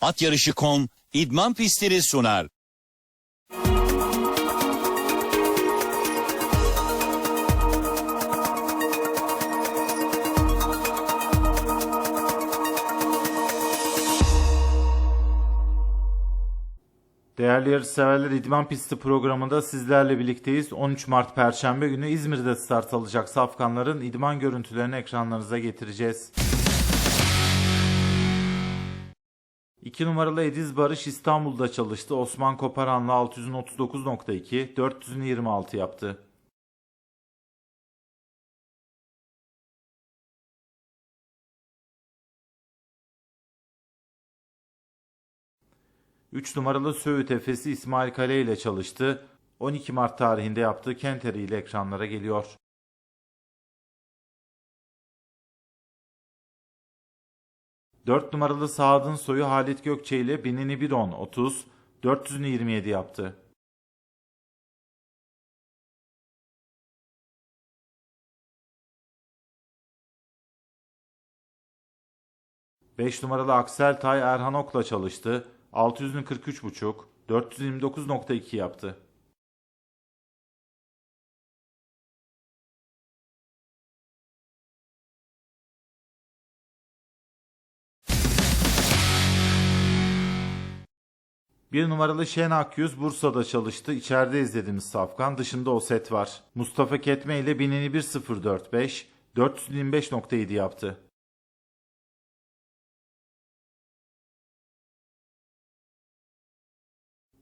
Atyarışı.com idman pistleri sunar. Değerli yarışseverler İdman Pisti programında sizlerle birlikteyiz. 13 Mart Perşembe günü İzmir'de start alacak safkanların idman görüntülerini ekranlarınıza getireceğiz. 2 numaralı Ediz Barış İstanbul'da çalıştı. Osman Koparan'la 639.2, 400'ünü 26 yaptı. Üç numaralı Söğüt Efes'i İsmail Kale ile çalıştı. 12 Mart tarihinde yaptığı Kenteri ile ekranlara geliyor. 4 numaralı Saad'ın soyu Halit Gökçe ile 1000'ini 1.10 30, 400'ünü 27 yaptı. Beş numaralı Aksel Tay Erhan Ok'la çalıştı. 600'ünü 43.5, 429.2 yaptı. Bir numaralı Şen Akyüz Bursa'da çalıştı. İçeride izlediğimiz safkan. Dışında o set var. Mustafa Ketme ile 1000'ini 1.045, 425.7 yaptı.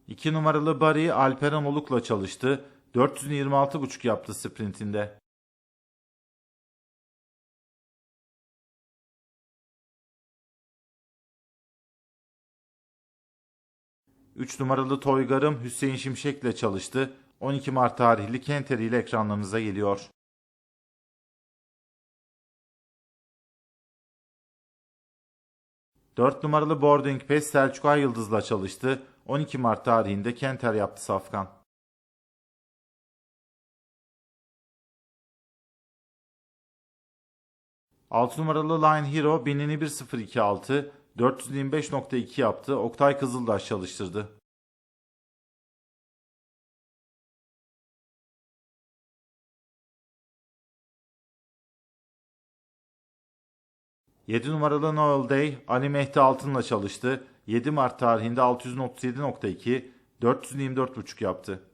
İki numaralı Bari Alperen Oluk'la çalıştı. 426.5 yaptı sprintinde. Üç numaralı Toygar'ım Hüseyin Şimşek'le çalıştı. 12 Mart tarihli Kenteri ile ekranlarınıza geliyor. Dört numaralı Boarding Pass Selçuk Ay Yıldız'la çalıştı. 12 Mart tarihinde Kenter yaptı Safkan. Altı numaralı Line Hero 1000'ini 1.026, 425.2 yaptı. Oktay Kızıldaş çalıştırdı. Yedi numaralı Noel Day Ali Mehdi Altın'la çalıştı. 7 Mart tarihinde 637.2, 424.5 yaptı.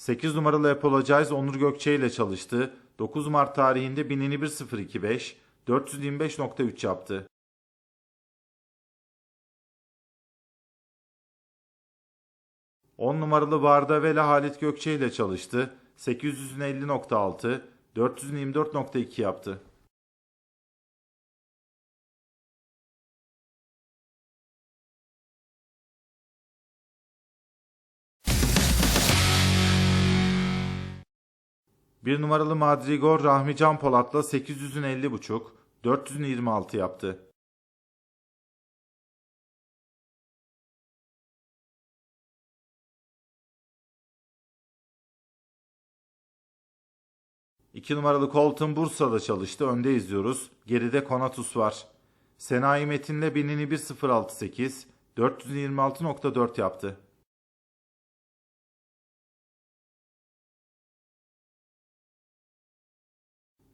Sekiz numaralı Apologize Onur Gökçe ile çalıştı. 9 Mart tarihinde 1000'ini 1.025, 425.3 yaptı. On numaralı Vardavela Halit Gökçe ile çalıştı. 850.6, 424.2 yaptı. Bir numaralı Madrigor Rahmi Can Polat'la 800'ün 50.5, 400'ün 26 yaptı. İki numaralı Colton Bursa'da çalıştı. Önde izliyoruz. Geride Konatus var. Senayi Metin'le 1000'ini 1.068, 426.4 yaptı.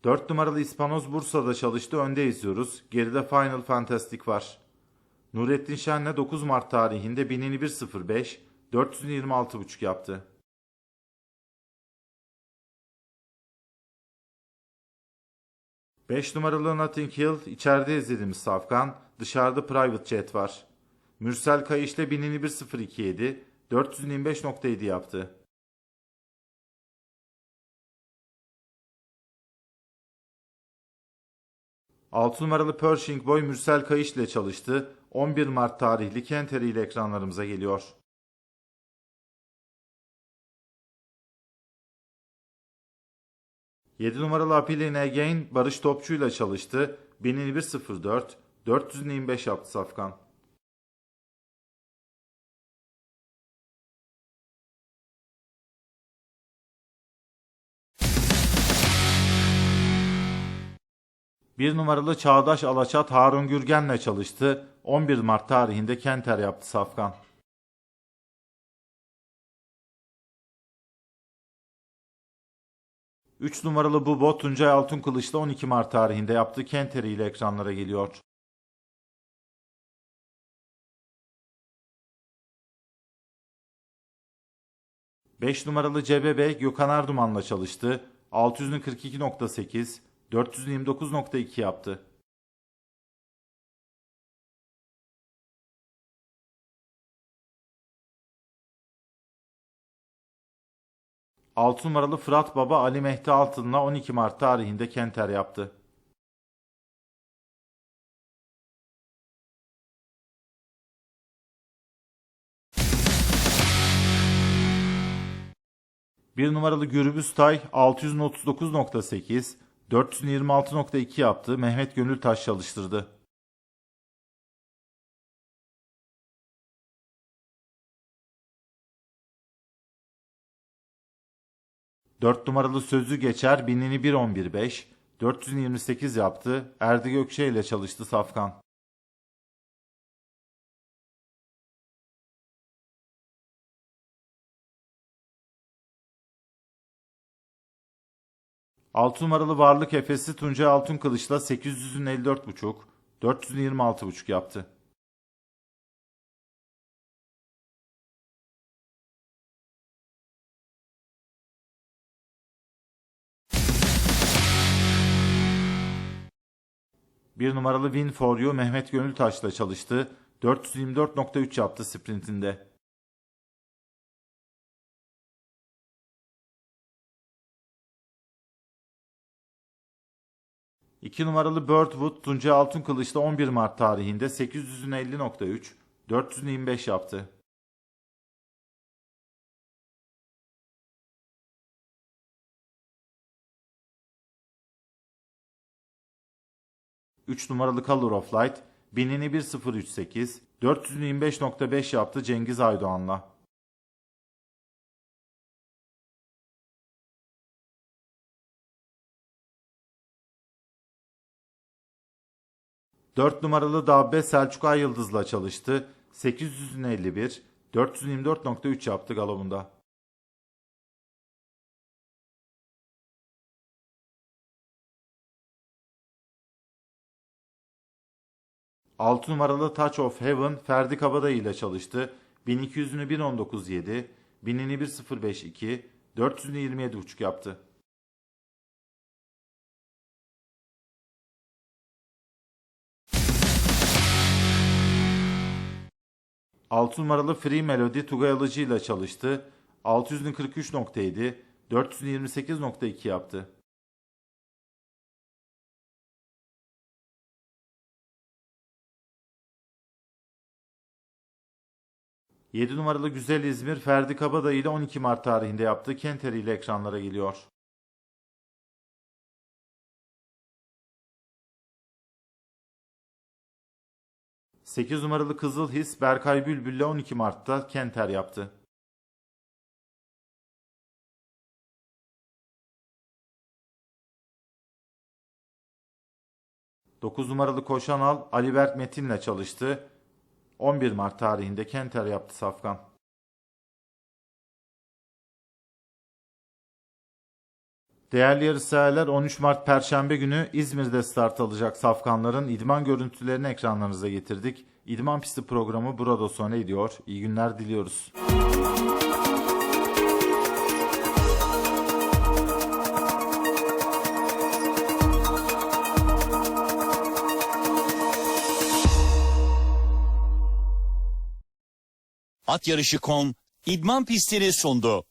Dört numaralı İspanoz Bursa'da çalıştı. Önde izliyoruz. Geride Final Fantastic var. Nurettin Şen'le 9 Mart tarihinde 1000'ini 1.05, 426.5 yaptı. 5 numaralı Notting Hill içeride izlediğimiz safkan. Dışarıda Private Jet var. Mürsel Kayış'la 1000'ini 1.027, 425.7 yaptı. Altı numaralı Pershing Boy Mürsel Kayış ile çalıştı. 11 Mart tarihli Kenteri ile ekranlarımıza geliyor. 7 numaralı Apilin Again Barış Topçu ile çalıştı. 1000'ini 1.04, 400'ünü 25 yaptı Safkan. Bir numaralı Çağdaş Alaçat Harun Gürgen'le çalıştı. 11 Mart tarihinde Kenter yaptı Safkan. Üç numaralı Bubo Tuncay Altınkılıç'la 12 Mart tarihinde yaptığı Kenteri ile ekranlara geliyor. Beş numaralı CBB Gökhan Erduman'la çalıştı. 642.8, 429.2 yaptı. 6 numaralı Fırat Baba Ali Mehdi Altın'la 12 Mart tarihinde Kenter yaptı. Bir numaralı Gürbüz Tay 639.8, 426.2 yaptı. Mehmet Gönül Taş çalıştırdı. Dört numaralı Sözü Geçer binini 1.11.5, 428 yaptı. Erdi Gökçe ile çalıştı Safkan. Altı numaralı Varlık Efes'i Tuncay Altın Kılıç'la 800'ün 54.5, 426.5 yaptı. Bir numaralı Win For You Mehmet Gönültaş'la çalıştı. 424.3 yaptı sprintinde. İki numaralı Birdwood Tuncay Altınkılıç'la 11 Mart tarihinde 800'ün 50.3, 425 yaptı. Üç numaralı Color of Light binini 1038, 425.5 yaptı Cengiz Aydoğan'la. 4 numaralı Dabbe Selçuk Ay çalıştı. 851, 424.3 yaptı galobunda. Altı numaralı Touch of Heaven Ferdi Kabadayı ile çalıştı. 1200'ünü 1.19.7, 1000'ini 1.052, 400'ünü 27.5 yaptı. Altı numaralı Free Melody Tugay Alıcı ile çalıştı. 643.7, 428.2 yaptı. Yedi numaralı Güzel İzmir Ferdi Kabadayı ile 12 Mart tarihinde yaptığı Kenteri ile ekranlara geliyor. 8 numaralı Kızıl His Berkay Bülbül'le 12 Mart'ta Kenter yaptı. Dokuz numaralı Koşanal Ali Berk Metin'le çalıştı. 11 Mart tarihinde Kenter yaptı Safkan. Değerli yarışseverler 13 Mart Perşembe günü İzmir'de start alacak safkanların idman görüntülerini ekranlarınıza getirdik. İdman pisti programı burada sona ediyor. İyi günler diliyoruz. At yarışı.com idman pistini sundu.